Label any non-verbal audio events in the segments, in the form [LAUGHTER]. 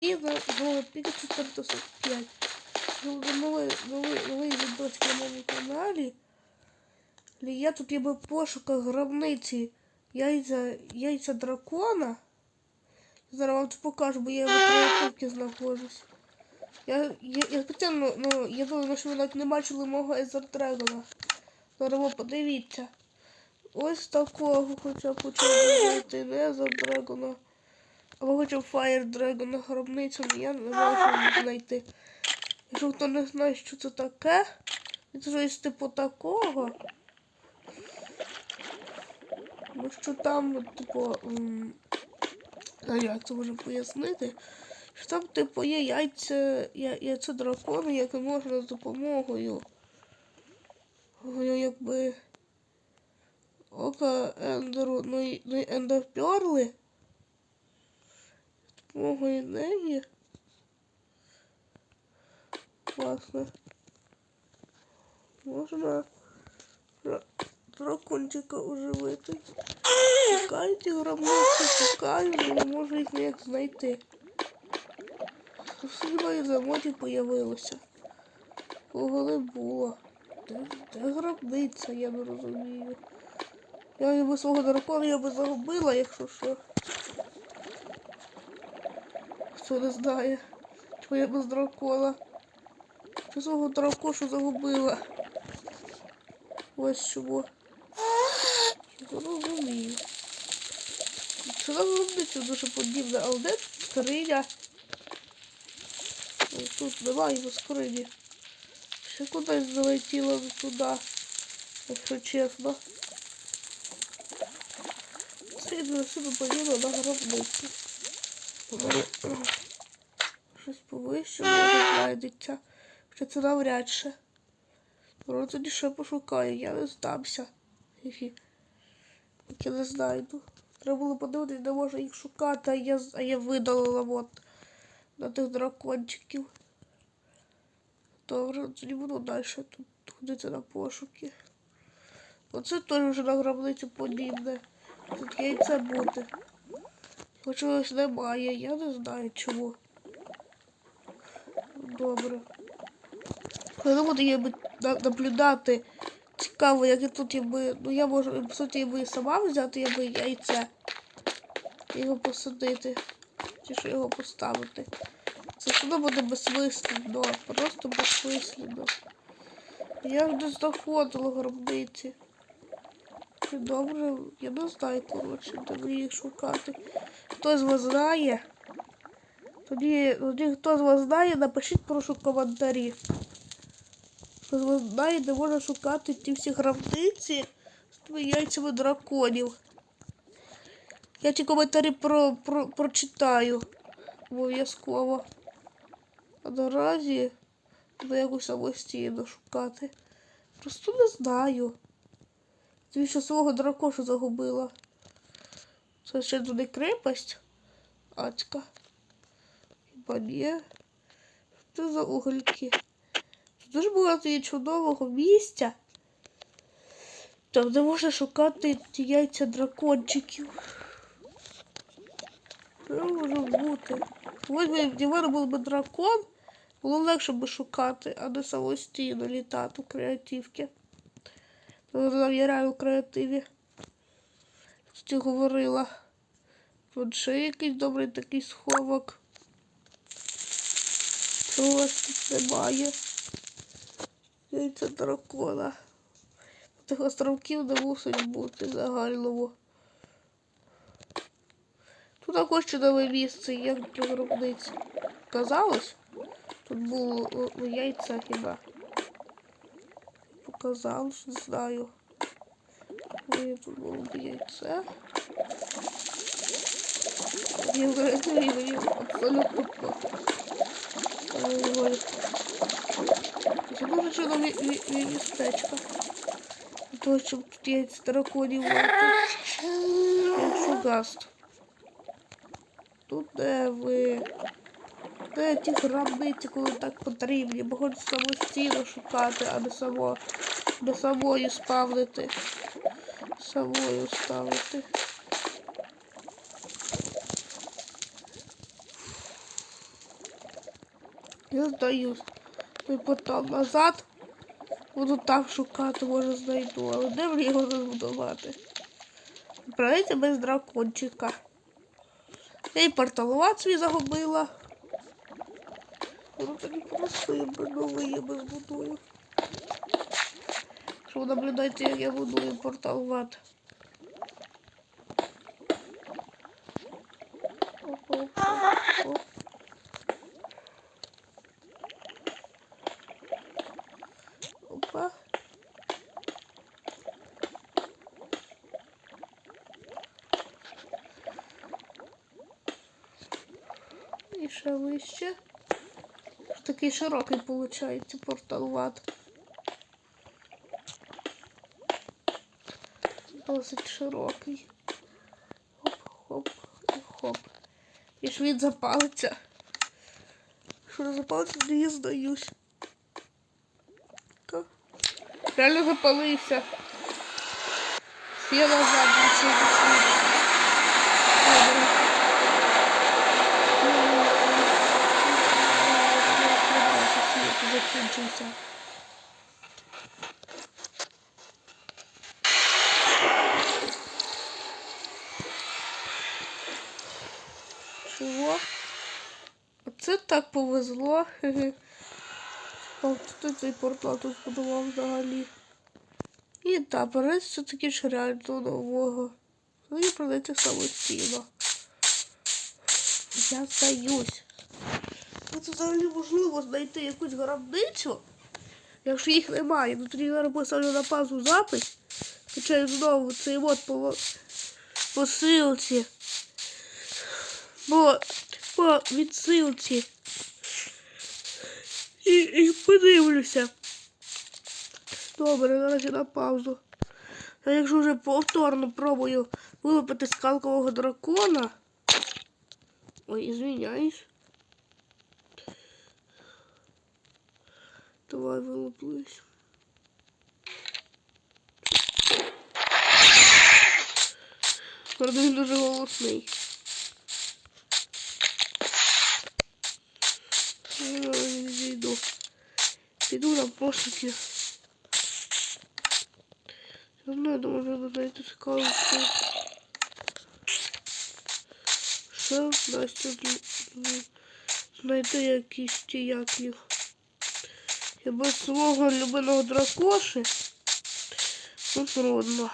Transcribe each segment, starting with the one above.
І за золотий 445. Новий, новий, новий відос на моєму каналі. Я тут є в пошуках гробниці яйця, яйця дракона. Зараз вам це покажу, бо я в креативці знаходжусь. Я, я, я спеціально, ну, я думаю, що ви навіть не бачили мого Езер Дрегона. Зараз ви подивіться. Ось такого хоча б хочу знайти, Езер Дрегона. Або хоча Fire Dragon гробницю, я не можу знайти. Якщо хто не знає, що це таке, це щось типу такого. Ну що там, типу, а як це можна пояснити? Що там, типу, є яйця, я- яйця дракона, яке можна з допомогою. Якби ока ендеру, ну і ну, ендерперли. Допомогою неї. Власне. Можна дракончика оживити. Шукаю ті гробниці, шукаю, не можу їх ніяк знайти. Хіба і замоті появилося. Кого не було. Де, де гробниця, я не розумію. Я ніби свого дракона я би загубила, якщо що. Хто не знає, чого я без дракона. Чи свого дракошу загубила. Ось чого. Я не розумію. Це на дуже подібне, але де скриня? Тут немає його скрині. Ще кудись залетіло туди, якщо чесно. Це дуже сильно подібне на гробницю. Щось повище може знайдеться. Що це навряд чи. Тоді ще пошукаю, я не здамся. Поки не знайду. Треба було подивитися, де можна їх шукати, а я, а я видалила от на тих дракончиків. Добре, тоді буду далі тут ходити на пошуки. Оце теж вже на гробницю подібне. Тут яйце буде. Хоча ось немає, я не знаю чому. Добре. Коли буду я би наблюдати, цікаво, як я тут я би. Ну я можу, по суті, я би і сама взяти, я би яйце. Його посадити. Чи що його поставити. Це все одно буде безсмислено. Просто безсмислено. Я не знаходила гробниці. І Добре, я не знаю, коротше, де їх шукати. Хто з вас знає? Тоді, тоді хто з вас знає, напишіть прошу коментарі. Хто з вас знає, де можна шукати ті всі гробниці з тими яйцями драконів. Я ті коментарі про, про, прочитаю обов'язково. А наразі треба якось самостійно шукати. Просто не знаю. Тобі що свого дракошу загубила. Це ще туди крепость. Ацька. Хіба? Що за угольки? Тут дуже багато є чудового місця. Там де можна шукати яйця дракончиків. Що може бути? Ось би в мене був би дракон, було легше би шукати, а не самостійно літати у креативки. Там я реально в креативі. Ти говорила? Тут ще якийсь добрий такий сховок. Чогось тут немає. Яйця дракона. Тих островків не мусить бути загального. Тут також чудове місце, як для. Казалось? Тут було яйця хіба. Показалось, не знаю. Ні, тут було яйце. Ні, мені мені абсолютно пофіг. Це дуже мі- містечко. То, щоб тут драконів мати. Як. Тут де ви? Де ті гробниці, коли так потрібні? Бо хочу самостійно шукати, а не само не самою спавнити. Самою ставити. Я здаюсь. І потім назад. Буду там шукати, може знайду, але де мені його розбудувати? Відправляйте без дракончика. Я і порталувати свій загубила. Ну так і би новий я би збудую. Що ви наблюдайте, як я будую порталувати. Оп-оп-оп-оп. Опа. І ще вище. Такий широкий виходить портал ват. Досить широкий. Хоп-хоп хоп. І ж він запалиться. Не запалиться, я здаюсь. Реально запалився. Я назад нічого не світ. Добре. Закінчився. Чого? Оце так повезло. [LAUGHS] А хто цей портал тут збудував взагалі? І так, перед все-таки ж реально нового. Ну і пройти самостійно. Я здаюсь. Ну, Це взагалі можливо знайти якусь гробницю. Якщо їх немає, ну тоді я поставлю на паузу запис. Качаю знову цей от по, по ссылці. По, по відсилці. І, і подивлюся. Добре, наразі на паузу. А якщо вже повторно пробую вилупити скалкового дракона. Ой, извиняюсь. Давай вилуплюсь. Правда, він дуже голосний. Я не зійду. Піду на пошуки. Я знаю, де можна знайти скалку. Ще Настя знайти якісь ті як їх. Я без свого любимого дракоши. Ну, трудно.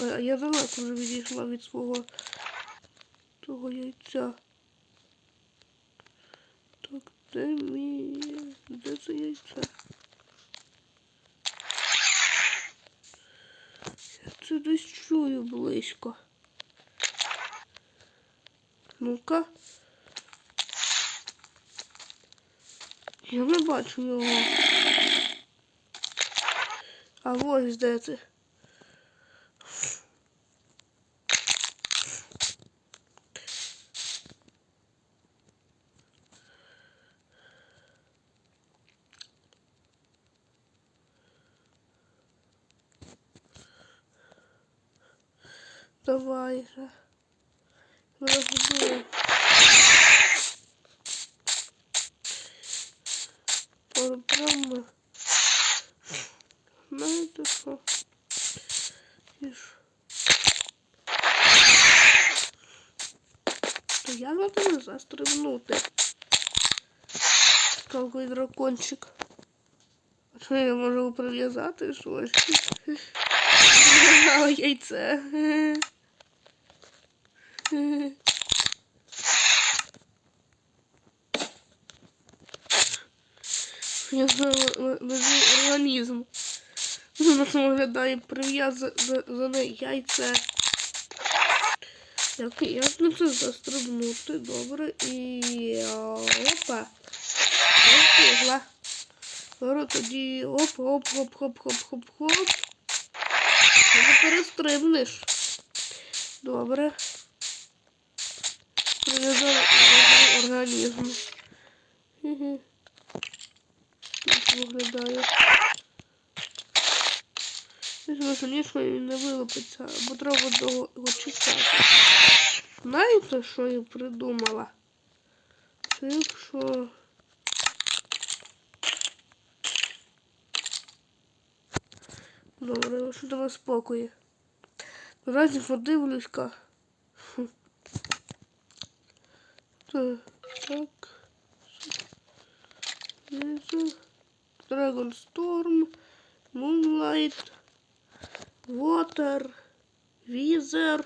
А я далеко вже відійшла від свого того яйця. Де мій... Де це яйце? Я це десь чую близько. Ну-ка. Я не бачу його. А ось де це. Давай же. Розбудуємо. Програма. Знаєте що? Тише. То як на тебе застрибнути? Скалкою дракончик. А що я можу прив'язати щось? Яйце. [LAUGHS] Я знаю лежу організм. Вона виглядає неї яйце. Як, на це застрибнути? Добре. І опа. Встигла. Добре, тоді оп, оп, хоп, хоп, хоп, хоп, хоп. Не перестрибнеш. Добре. Організм. Хе-хе. Так виглядає. Жалішко і не вилупиться, бо треба довго його чекати. Знаєте, що я придумала? Так що. Добре, що до вас спокої. Наразі подивлюсь-ка. Так, так. Віза. Dragon Storm, Moonlight, Water, Wither.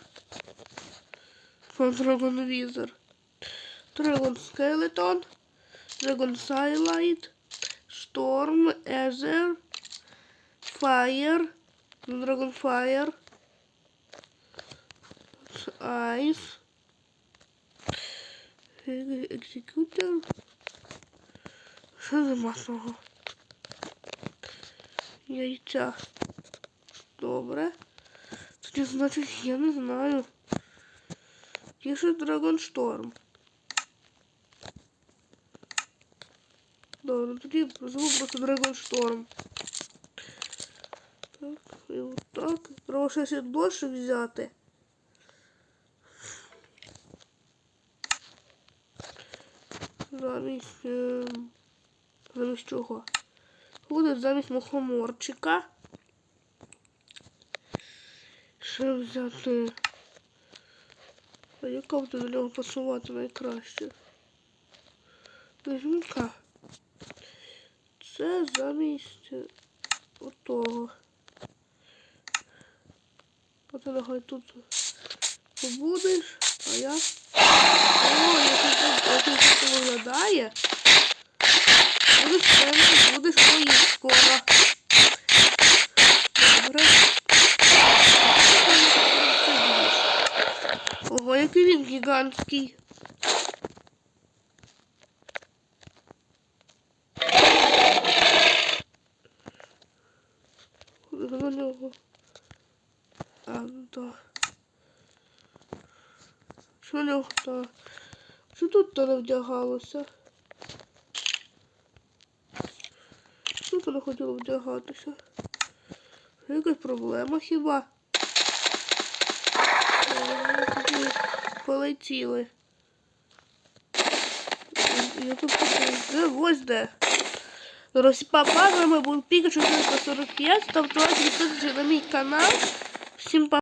From Dragon Wither. Dragon Skeleton, Dragon Silite, Storm, Ether, Fire, Dragon Fire, Ice, Executor. Що нема того? Яйця. Добре. Тоді, значить, я не знаю. Ще Dragon Storm. Добре, тоді звук просто Dragon Storm. Так, і отак. Треба ще ще дощ взяти. Замість... Е... Замість чого? Буде замість мухоморчика. Ще взяти. А яка буде до нього пасувати найкраще? Візьму-ка. Це замість е, отого. Ти нехай тут побудеш, я. О, тут, як тут виглядає. Будеш певно, будеш моїм скоро. Добре. Ого, який він гігантський. На нього. А, ну так. Що на? Що тут то не вдягалося? Що то не хотіло вдягатися? Якась проблема хіба? Е, Полетіли. Я тут. Де ось де. Розпапа, з вами був Пікачу 445. Ставте лайк, підписуйтесь на мій канал. Всім пока.